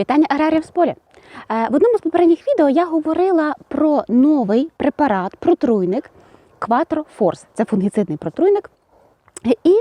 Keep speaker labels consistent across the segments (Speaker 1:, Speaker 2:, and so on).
Speaker 1: Вітання аграріїв з поля. Е, В одному з попередніх відео я говорила про новий препарат, протруйник Quattro Force. Це фунгіцидний протруйник. І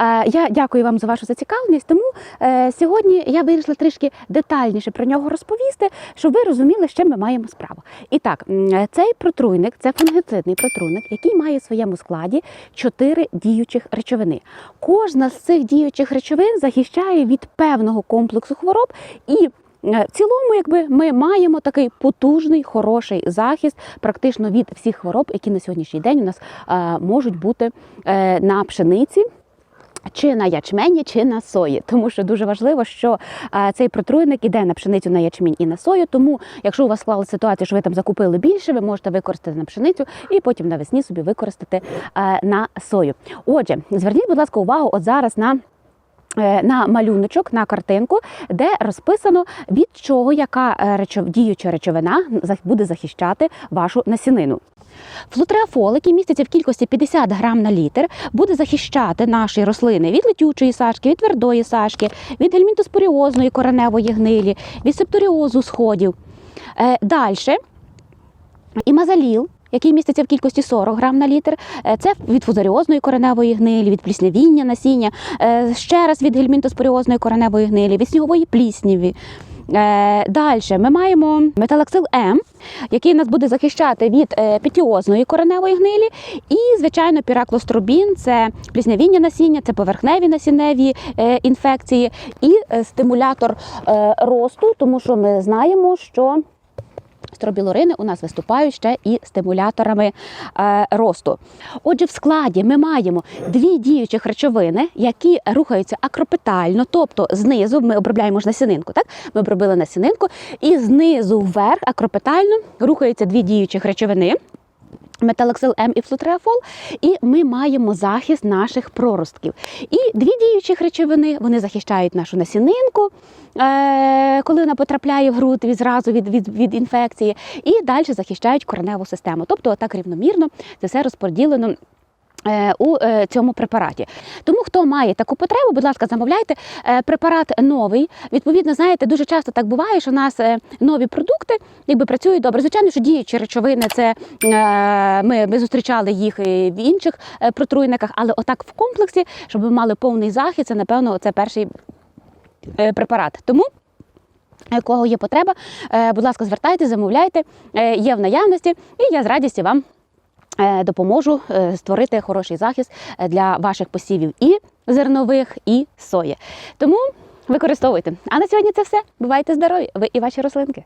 Speaker 1: е, я дякую вам за вашу зацікавленість. Тому е, сьогодні я вирішила трішки детальніше про нього розповісти, щоб ви розуміли, з чим ми маємо справу. І так, е, цей протруйник це фунгіцидний протруйник, який має в своєму складі чотири діючих речовини. Кожна з цих діючих речовин захищає від певного комплексу хвороб і. Е, В цілому, якби ми маємо такий потужний, хороший захист практично від всіх хвороб, які на сьогоднішній день у нас е, можуть бути е, на пшениці. Чи на ячмені, чи на сої, тому що дуже важливо, що е, цей протруйник іде на пшеницю, на ячмінь і на сою. Тому, якщо у вас склалася ситуація, що ви там закупили більше, ви можете використати на пшеницю і потім навесні собі використати е, на сою. Отже, зверніть, будь ласка, увагу от зараз на. Е, На малюночок, на картинку, де розписано від чого яка е, речов... діюча речовина буде захищати вашу насінину. Флутреафол, який міститься в кількості 50 грам на літр, буде захищати наші рослини від летючої сашки, від твердої сашки, від гельмінтоспоріозної кореневої гнилі, від септоріозу сходів. Е, Далі імазаліл, який міститься в кількості 40 грам на літр, е, це від фузаріозної кореневої гнилі, від пліснявіння насіння, е, ще раз від гельмінтоспоріозної кореневої гнилі, від снігової плісніві. Далі ми маємо металаксил М, який нас буде захищати від е, петіозної кореневої гнилі, і, звичайно, піраклостробін це пліснявіння насіння, це поверхневі насінневі е, інфекції і е, стимулятор е, росту, тому що ми знаємо, що Стробілорини у нас виступають ще і стимуляторами е, росту. Отже, в складі ми маємо дві діючих речовини, які рухаються акропетально, тобто знизу ми обробляємо ж насінинку. Так? Ми обробили насінинку, і знизу вверх акропетально рухаються дві діючих речовини. Металоксил М і флутреафол, і ми маємо захист наших проростків. І дві діючих речовини вони захищають нашу насінинку, е, коли вона потрапляє в груд відразу від, від, від інфекції, і далі захищають кореневу систему. Тобто, так рівномірно це все розподілено. Е, У е, цьому препараті. Тому хто має таку потребу, будь ласка, замовляйте. Е, Препарат новий. Відповідно, знаєте, дуже часто так буває, що у нас нові продукти якби працюють добре. Звичайно, що діючі речовини це ми, ми зустрічали їх в інших протруйниках, але отак в комплексі, щоб ви мали повний захист, це напевно це перший препарат. Тому. Кого є потреба, будь ласка, звертайте, замовляйте, є в наявності, і я з радістю вам допоможу е, створити хороший захист е, для ваших посівів і зернових, і сої. Тому використовуйте. А на сьогодні це все. Бувайте здорові, ви і ваші рослинки.